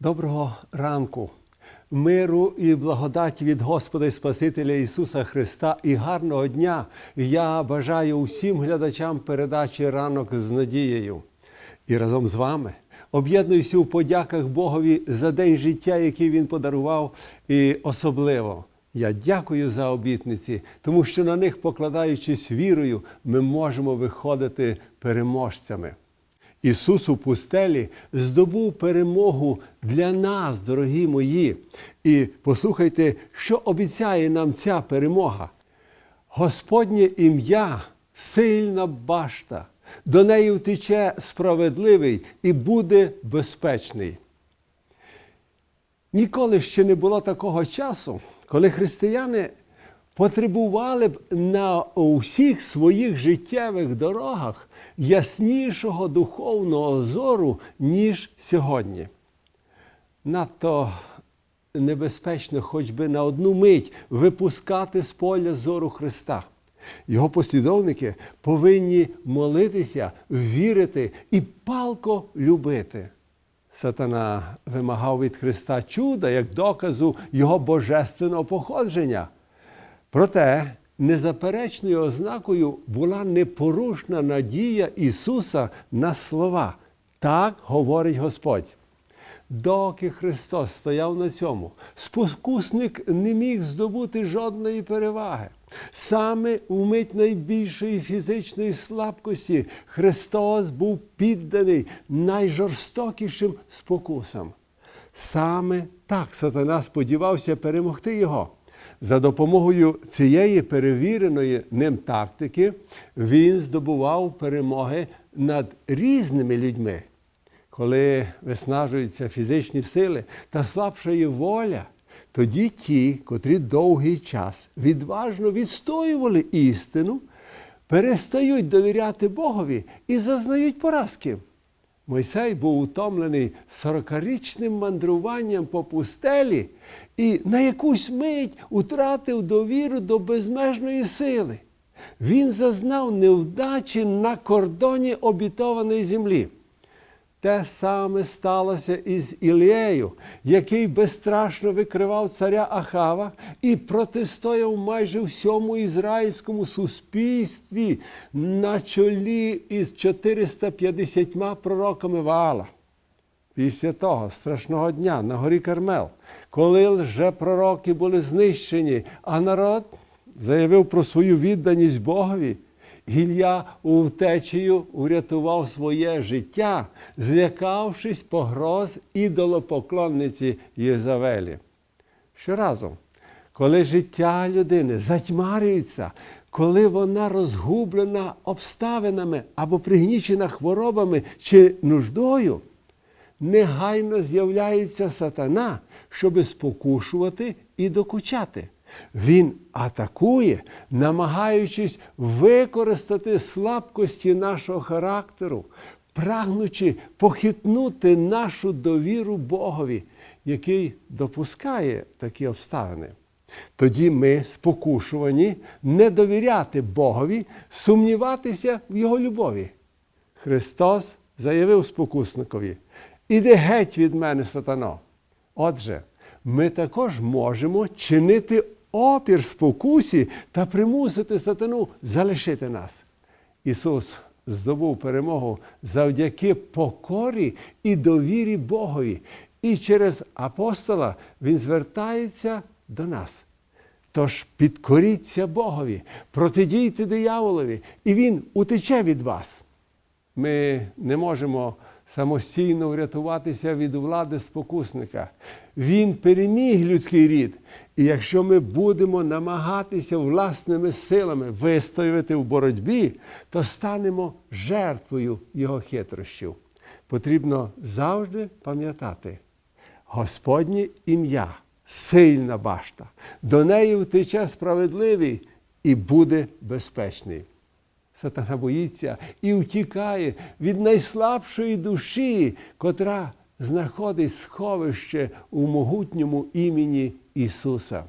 Доброго ранку, миру і благодаті від Господа і Спасителя Ісуса Христа і гарного дня я бажаю усім глядачам передачі ранок з надією. І разом з вами об'єднуюся у подяках Богові за день життя, який Він подарував, і особливо. Я дякую за обітниці, тому що на них, покладаючись вірою, ми можемо виходити переможцями. Ісус у пустелі здобув перемогу для нас, дорогі мої. І послухайте, що обіцяє нам ця перемога. Господнє ім'я сильна башта, до неї втече справедливий і буде безпечний. Ніколи ще не було такого часу, коли християни потребували б на усіх своїх життєвих дорогах яснішого духовного зору, ніж сьогодні. Надто небезпечно, хоч би на одну мить випускати з поля зору Христа. Його послідовники повинні молитися, вірити і палко любити. Сатана вимагав від Христа чуда як доказу Його божественного походження. Проте незаперечною ознакою була непорушна надія Ісуса на слова. Так говорить Господь. Доки Христос стояв на цьому, спокусник не міг здобути жодної переваги. Саме у мить найбільшої фізичної слабкості Христос був підданий найжорстокішим спокусам. Саме так сатана сподівався перемогти його. За допомогою цієї перевіреної ним тактики він здобував перемоги над різними людьми. Коли виснажуються фізичні сили та слабшає воля, тоді ті, котрі довгий час відважно відстоювали істину, перестають довіряти Богові і зазнають поразки. Мойсей був утомлений сорокарічним мандруванням по пустелі і на якусь мить утратив довіру до безмежної сили. Він зазнав невдачі на кордоні обітованої землі. Те саме сталося із Ілією, який безстрашно викривав царя Ахава і протистояв майже всьому ізраїльському суспільстві на чолі із 450 пророками Ваала. Після того страшного дня на горі Кармел, коли лжепророки були знищені, а народ заявив про свою відданість Богові. Ілля у втечею урятував своє життя, злякавшись погроз ідолопоклонниці Єзавелі. Щоразу, коли життя людини затьмарюється, коли вона розгублена обставинами або пригнічена хворобами чи нуждою, негайно з'являється сатана, щоби спокушувати і докучати. Він атакує, намагаючись використати слабкості нашого характеру, прагнучи похитнути нашу довіру Богові, який допускає такі обставини. Тоді ми спокушувані не довіряти Богові, сумніватися в Його любові. Христос заявив спокусникові: Іди геть від мене, сатано. Отже, ми також можемо чинити опір спокусі та примусити сатану залишити нас. Ісус здобув перемогу завдяки покорі і довірі Богові. І через апостола Він звертається до нас. Тож підкоріться Богові, протидійте дияволові, і Він утече від вас. Ми не можемо самостійно врятуватися від влади спокусника. Він переміг людський рід. І якщо ми будемо намагатися власними силами вистояти в боротьбі, то станемо жертвою його хитрощів. Потрібно завжди пам'ятати, Господнє ім'я сильна башта, до неї втече справедливий і буде безпечний. Сатана боїться і втікає від найслабшої душі, котра знаходить сховище у могутньому імені Ісуса.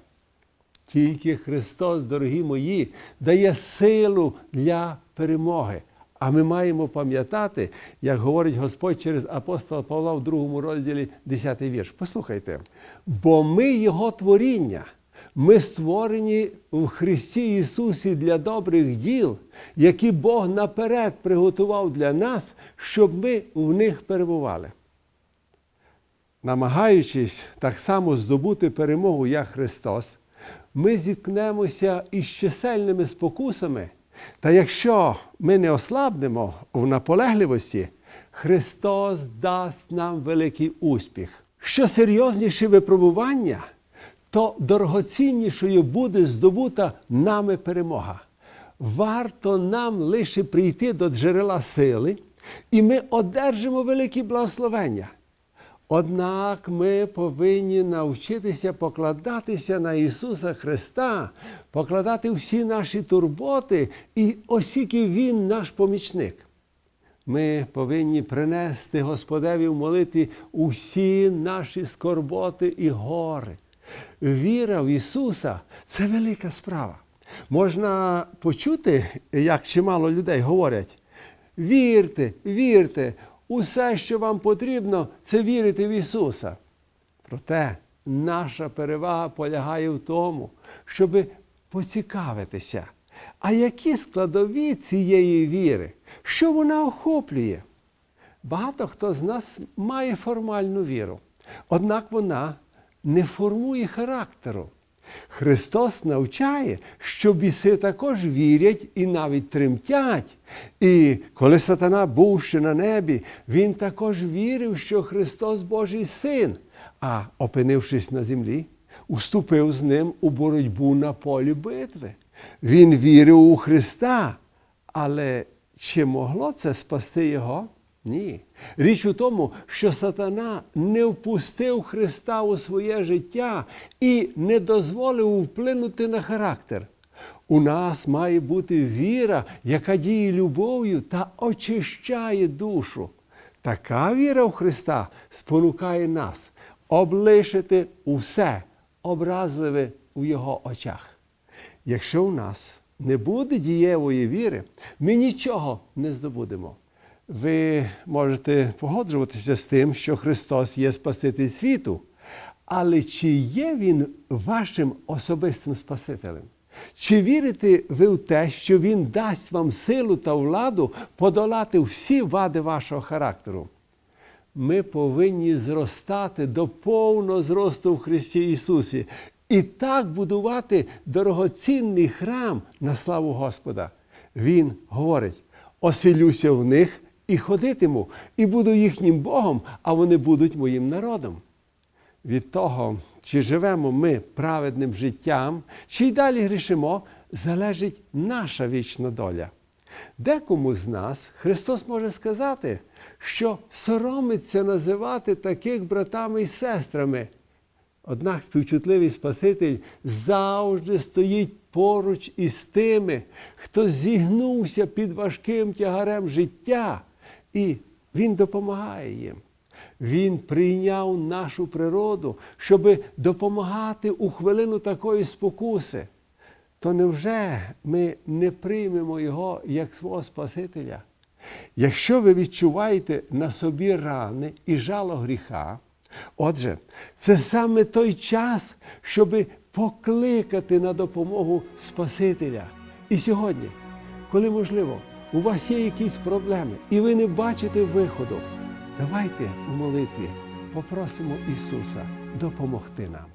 Тільки Христос, дорогі мої, дає силу для перемоги. А ми маємо пам'ятати, як говорить Господь через апостола Павла в другому розділі 10 вірш. Послухайте, бо ми Його творіння. Ми створені в Христі Ісусі для добрих діл, які Бог наперед приготував для нас, щоб ми в них перебували. Намагаючись так само здобути перемогу, як Христос, ми зіткнемося із чисельними спокусами. Та якщо ми не ослабнемо в наполегливості, Христос дасть нам великий успіх. Що серйозніші випробування, то дорогоціннішою буде здобута нами перемога. Варто нам лише прийти до джерела сили, і ми одержимо великі благословення. Однак ми повинні навчитися покладатися на Ісуса Христа, покладати всі наші турботи, і оскільки Він наш помічник. Ми повинні принести Господеві в молитві усі наші скорботи і гори. Віра в Ісуса це велика справа. Можна почути, як чимало людей говорять: вірте, вірте, усе, що вам потрібно, це вірити в Ісуса. Проте наша перевага полягає в тому, щоб поцікавитися, а які складові цієї віри, що вона охоплює? Багато хто з нас має формальну віру, однак вона не формує характеру. Христос навчає, що біси також вірять і навіть тремтять. І коли сатана був ще на небі, він також вірив, що Христос Божий син, а опинившись на землі, уступив з ним у боротьбу на полі битви. Він вірив у Христа, але чи могло це спасти його? Ні. Річ у тому, що сатана не впустив Христа у своє життя і не дозволив вплинути на характер. У нас має бути віра, яка діє любов'ю та очищає душу. Така віра в Христа спонукає нас облишити усе образливе у Його очах. Якщо у нас не буде дієвої віри, ми нічого не здобудемо. Ви можете погоджуватися з тим, що Христос є Спаситель світу, але чи є Він вашим особистим Спасителем? Чи вірите ви в те, що Він дасть вам силу та владу подолати всі вади вашого характеру? Ми повинні зростати до повного зросту в Христі Ісусі і так будувати дорогоцінний храм на славу Господа. Він говорить: оселюся в них і ходитиму, і буду їхнім Богом, а вони будуть моїм народом. Від того, чи живемо ми праведним життям, чи й далі грішимо, залежить наша вічна доля. Декому з нас Христос може сказати, що соромиться називати таких братами і сестрами. Однак співчутливий Спаситель завжди стоїть поруч із тими, хто зігнувся під важким тягарем життя, і Він допомагає їм. Він прийняв нашу природу, щоб допомагати у хвилину такої спокуси. То невже ми не приймемо Його як свого Спасителя? Якщо ви відчуваєте на собі рани і жало гріха, отже, це саме той час, щоб покликати на допомогу Спасителя. І сьогодні, коли можливо, у вас є якісь проблеми, і ви не бачите виходу, давайте у молитві попросимо Ісуса допомогти нам.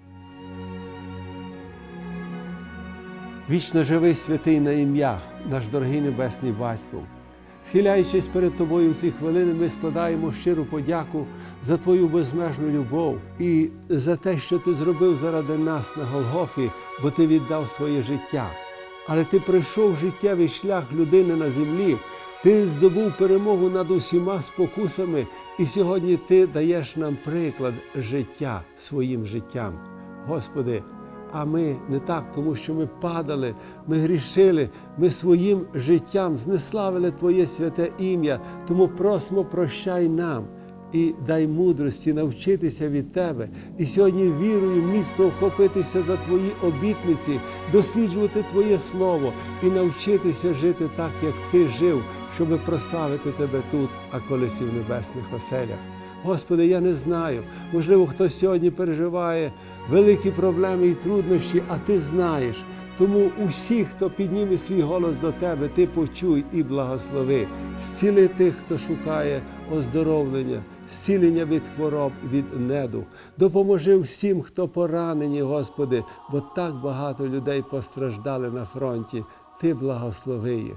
Вічно живий святий на ім'я, наш дорогий Небесний Батько. Схиляючись перед Тобою в ці хвилини, ми складаємо щиру подяку за Твою безмежну любов і за те, що Ти зробив заради нас на Голгофі, бо Ти віддав своє життя. Але Ти пройшов життєвий шлях людини на землі, Ти здобув перемогу над усіма спокусами, і сьогодні Ти даєш нам приклад життя своїм життям. Господи, а ми не так, тому що ми падали, ми грішили, ми своїм життям знеславили Твоє святе ім'я, тому просимо, прощай нам і дай мудрості навчитися від Тебе. І сьогодні вірою міцно вхопитися за Твої обітниці, досліджувати Твоє Слово і навчитися жити так, як Ти жив, щоб прославити Тебе тут, а колись і в небесних оселях. Господи, я не знаю. Можливо, хтось сьогодні переживає великі проблеми і труднощі, а Ти знаєш. Тому усіх, хто підніме свій голос до Тебе, Ти почуй і благослови. Зціли тих, хто шукає оздоровлення, зцілення від хвороб, від неду. Допоможи всім, хто поранені, Господи, бо так багато людей постраждали на фронті. Ти благослови їх.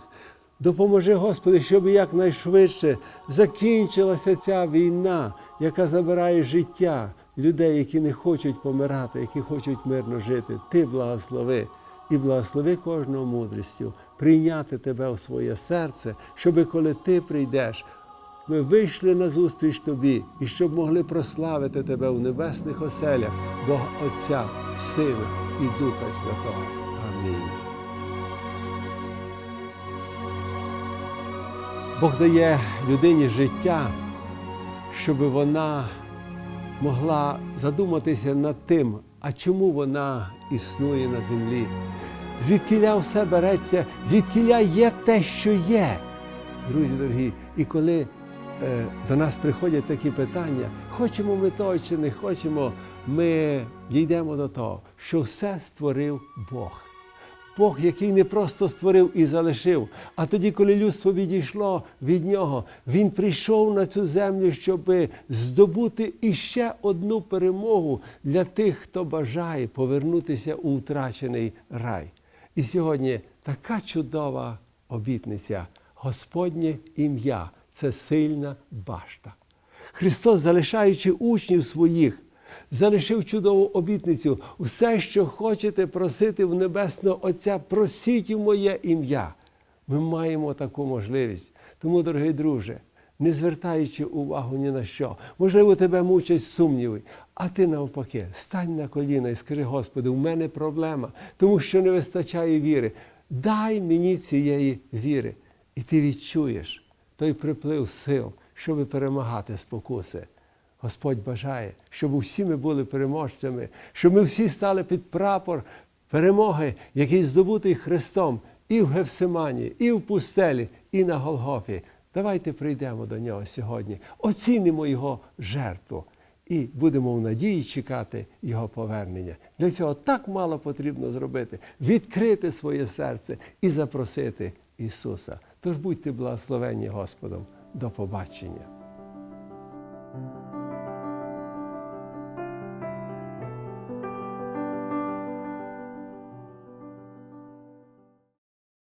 Допоможи, Господи, щоб якнайшвидше закінчилася ця війна, яка забирає життя людей, які не хочуть помирати, які хочуть мирно жити. Ти благослови і благослови кожного мудрістю прийняти тебе у своє серце, щоби коли ти прийдеш, ми вийшли на зустріч тобі і щоб могли прославити тебе у небесних оселях, Бога Отця, Сина і Духа Святого. Амінь. Бог дає людині життя, щоб вона могла задуматися над тим, а чому вона існує на землі. Звідкіля все береться, звідкіля є те, що є. Друзі дорогі, і коли до нас приходять такі питання, хочемо ми того чи не хочемо, ми дійдемо до того, що все створив Бог. Бог, який не просто створив і залишив, а тоді, коли людство відійшло від нього, він прийшов на цю землю, щоб здобути іще одну перемогу для тих, хто бажає повернутися у втрачений рай. І сьогодні така чудова обітниця, Господнє ім'я це сильна башта. Христос, залишаючи учнів своїх, залишив чудову обітницю. Все, що хочете просити в Небесного Отця, просіть у моє ім'я. Ми маємо таку можливість. Тому, дорогий друже, не звертаючи увагу ні на що, можливо, тебе мучать сумніви, а ти навпаки, стань на коліна і скажи, Господи, у мене проблема, тому що не вистачає віри. Дай мені цієї віри. І ти відчуєш той приплив сил, щоб перемагати спокуси. Господь бажає, щоб усі ми були переможцями, щоб ми всі стали під прапор перемоги, який здобутий Христом і в Гевсимані, і в пустелі, і на Голгофі. Давайте прийдемо до нього сьогодні, оцінимо його жертву і будемо в надії чекати його повернення. Для цього так мало потрібно зробити: відкрити своє серце і запросити Ісуса. Тож будьте благословені Господом. До побачення.